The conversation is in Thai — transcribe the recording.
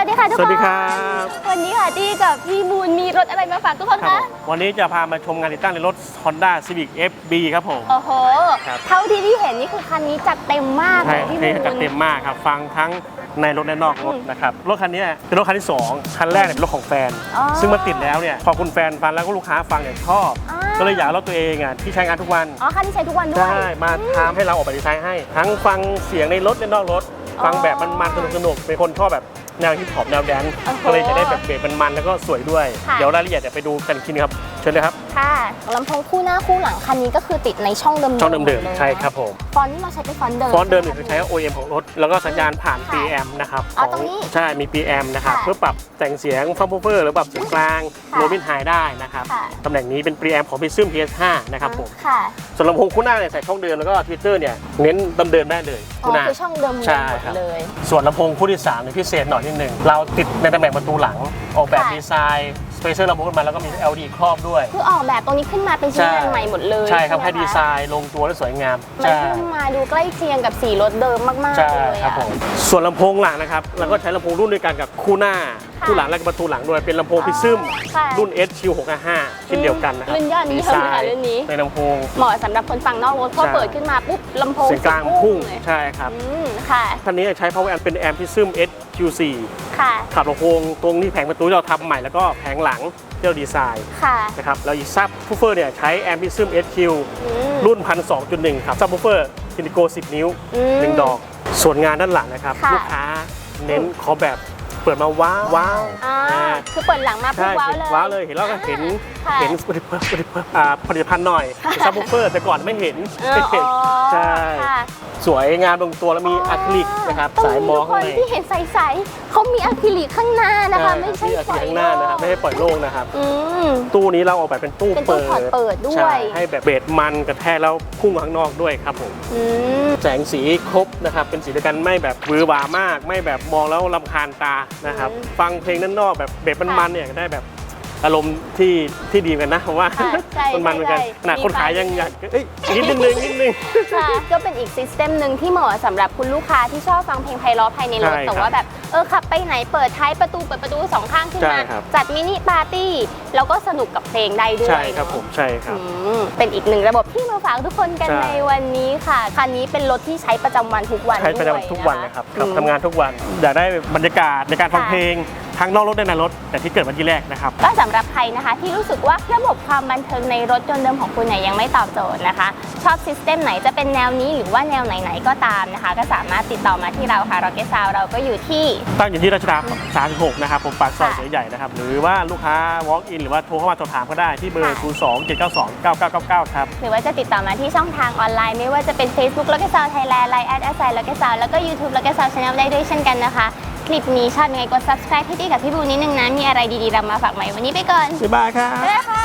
วัสดีค่ะทุกคน สวัสดีครับ วันนี้ค่ะที่กับพี่มูลมีรถอะไรมาฝากทุกคนครับคะผมวันนี้จะพามาชมงานติดตั้งในรถ Honda Civic FB ครับผม โอ้โหครับเท่าที่พี่เห็นนี่คือคันนี้จัดเต็มมากใช่เลยพี่มูให้ลจัดเต็มมากครับ ฟังทั้งในรถและนอกรถอืมนะครับรถคันนี้เป็นรถคันที่ 2 คันแรกเนี่ยเป็นรถของแฟนอ๋อซึ่งมาติดแล้วเนี่ยพอคุณแฟนฟังแล้วก็ลูกค้าฟังเนี่ยชอบอ่าก็เลยอยากเอารถตัวเองอะที่ใช้งานทุกวันอ๋อคันที่ใช้ทุกวันด้วยใช่มาทำให้เราออกแบบดีไซน์ให้ ทั้งฟังเสียงในรถและนอกรถ ฟังแบบมันๆสนุกๆเป็นคนชอบแบบ แนวฮิปฮอปแนวแดนซ์โอ้โหก็เลยจะได้แบบเบสมันๆแล้วก็สวยด้วย ค่ะ เดี๋ยวรายละเอียดเดี๋ยวไปดูกันอีกทีนึงครับ เชิญเลยครับ ค่ะลำโพงคู่หน้าคู่หลังคันนี้ก็คือติดในช่องเดิมๆช่องเดิมหลยๆใช่ครับผม ฟอนต์นี่เราใช้เป็นฟอนต์เดิมฟอนต์เดิมเนี่ยใช่คือไหใช้ OEM ของรถ แล้วก็สัญญาณผ่านค่ะ PM นะครับอ๋อขตรงนี้ ใช่ มี PM นะครับค่ะเพื่อปรับแต่งเสียงฟังเฟอร์หรือปรับเสียงกลางค่ะโรบินไฮได้นะครับค่ะตำแหน่งนี้เป็น PM ของ p ิซึม PS5 นะครับผมค่ะส่วนลำโพงคู่หน้าเนี่ยใส่ช่องเดิมแล้วก็ทวิตเตอร์เนี่ยเน้นดำเดินได้เลยอ๋คู่อหน้าคือช่องเดิมใช่หมดครับเลยส่วนลำโพงคู่ที่3เนี่ยพิเศษหน่อยนิดนึงเราติดในตำแหน่งประตูหลังออกแบบค่ะดีไซน์ส เปเชียลลำโพงขึ้นมาแล้วก็มี LD ครอบด้วย คือออกแบบตรงนี้ขึ้นมาเป็นชิ้นงานใหม่หมดเลยใช่ครับไหมให้ดีไซคะน์ลงตัวและสวยงามมันใช่ขึ้นมาดูใกล้เคียงกับสีรถเดิมมากๆใช่เลยครับอะผมส่วนลำโพงหลังนะครับเราก็ใช้ลำโพงรุ่นเด้วยวกันกับคู่หน้า ค่ะคู่หลังและก็ประตูหลังด้วยเป็นลำโพงพิซึมค่ะรุ่น SQ655 เช่นเดียวกันนะครับรุ่นยอดนิยมดีไซค่ะรุ่นนี้ ในลำโพง เหมาะสำหรับคนฟังนอกรถพอใช่ เปิดขึ้นมาปุ๊บลำโพงเสียงกลางพุ่งเลยใช่ครับอืมค่ะคันนี้ใช้ power amp เป็นแอมพิซึม SQ4 ค่ะขับลำโพงตรงที่แผงประตูที่เราทำใหม่แล้วก็แผงหลังที่เราดีไซน์ค่ะนะครับแล้วอีกซับฟูเฟอร์เนี่ยใช้แอมพิซึม SQ อืม รุ่น1,2.1ครับซับฟูเฟอร์ซิลิโก10 นิ้วอืมหนึ่งดอก ส่วนงานด้านหลังนะครับ ค่ะ ลูกค้าเน้นขอแบบ เปิดมาว้าวว้าวอ่าอ่าคือเปิดหลังมาปุ๊ใช่บว้าวเห็นเลย ว้าวเลยเห็นแล้วก็เห็นค่ะเห็นผลิตภัณฑ์ผลิตภัณฑ์อ่าผลิตภัณฑ์หน่อยซับฟูเฟอร์แต่ก่อนไม่เห็นเอออ๋อใช่ ค่ะ สวยงามลงตัวแล้วมีอะคริลิกนะครับตงสายมองทุกคข้างนในที่เห็นใสๆเขามีอะคริลิกข้างหน้านะคะไม่ใช่ที่อะคปริล่ลิอกยข้างหน้านะครับไม่ให้ปล่อยโล่งนะครับอืมตู้นี้เราออกแบบเป็นตู้เป็นตู้เปิดถอดเปิดด้วยใช่ให้แบบเบสมันกระแทกแล้วพุ่งมาข้างนอกด้วยครับผมอืมแสงสีครบนะครับเป็นสีเดียวกันไม่แบบหวือหวามาก ไม่แบบมองแล้วลำคาญตานะครับอืมฟังเพลงด้านนอกแบบเบสมันๆเนี่ยได้แบบ อารมณ์ที่ที่ดีเหมือนกันนะผมว่าค่ะใช่มันมันๆเหมือนกันใช่ขนาดคนขายยังมีอยากเอ้ยนิดนึงนิดนึง ค่ะก็เป็นอีกซิสเต็มหนึ่งที่เหมาะสำหรับคุณลูกค้าที่ชอบฟังเพลงไพเราะภายในรถใช่ครับแต่ว่าแบบเออขับไปไหนเปิดท้ายประตูเปิดประตูสองข้างขึ้นใช่มา ครับ จัดมินิปาร์ตี้ แล้วก็สนุกกับเพลงได้ด้วยใช่ครับเนอะผมใช่ครับ อืมเป็นอีกหนึ่งระบบที่มาฝากทุกคนกันใช่ ในวันนี้ค่ะคันนี้เป็นรถที่ใช้ประจำวันทุกวันใช้ประด้วยจำทุกวันเลยครับครับอืมทำงานทุกวันอยากได้บรรยากาศในการฟังค่ะเพลง ทั้งนอกรถและในรถ แต่ที่เกิดวันที่แรกนะครับ ก็สำหรับใครนะคะที่รู้สึกว่าระบบความบันเทิงในรถยนต์เดิมของคุณเนี่ยยังไม่ตอบโจทย์นะคะ ชอบซิสเต็มไหนจะเป็นแนวนี้หรือว่าแนวไหนๆก็ตามนะคะ ก็สามารถติดต่อมาที่เราค่ะ Rocket Sound เราก็อยู่ที่ ตั้งอยู่ที่รัชดา36 นะครับ ผมปากซอยค่ะเสือใหญ่นะครับ หรือว่าลูกค้า walk in หรือว่าโทรเข้ามาสอบถามก็ได้ที่เบอร์ค่ะ02 792 9999 ครับ หรือว่าจะติดต่อมาที่ช่องทางออนไลน์ไม่ว่าจะเป็น Facebook Rocket Sound Thailand Line at s i Rocket Sound แล้วก็ YouTube Rocket Sound Channel ได้ด้วยเช่นกันนะคะค ลิปนี้ชอบยังไงกด subscribe ให้ดีกับพี่บูนิดนึงนะ มีอะไรดีๆเรามาฝากใหม่วันนี้ไปก่อน บ๊ายบายครับ บ๊ายบายค่ะ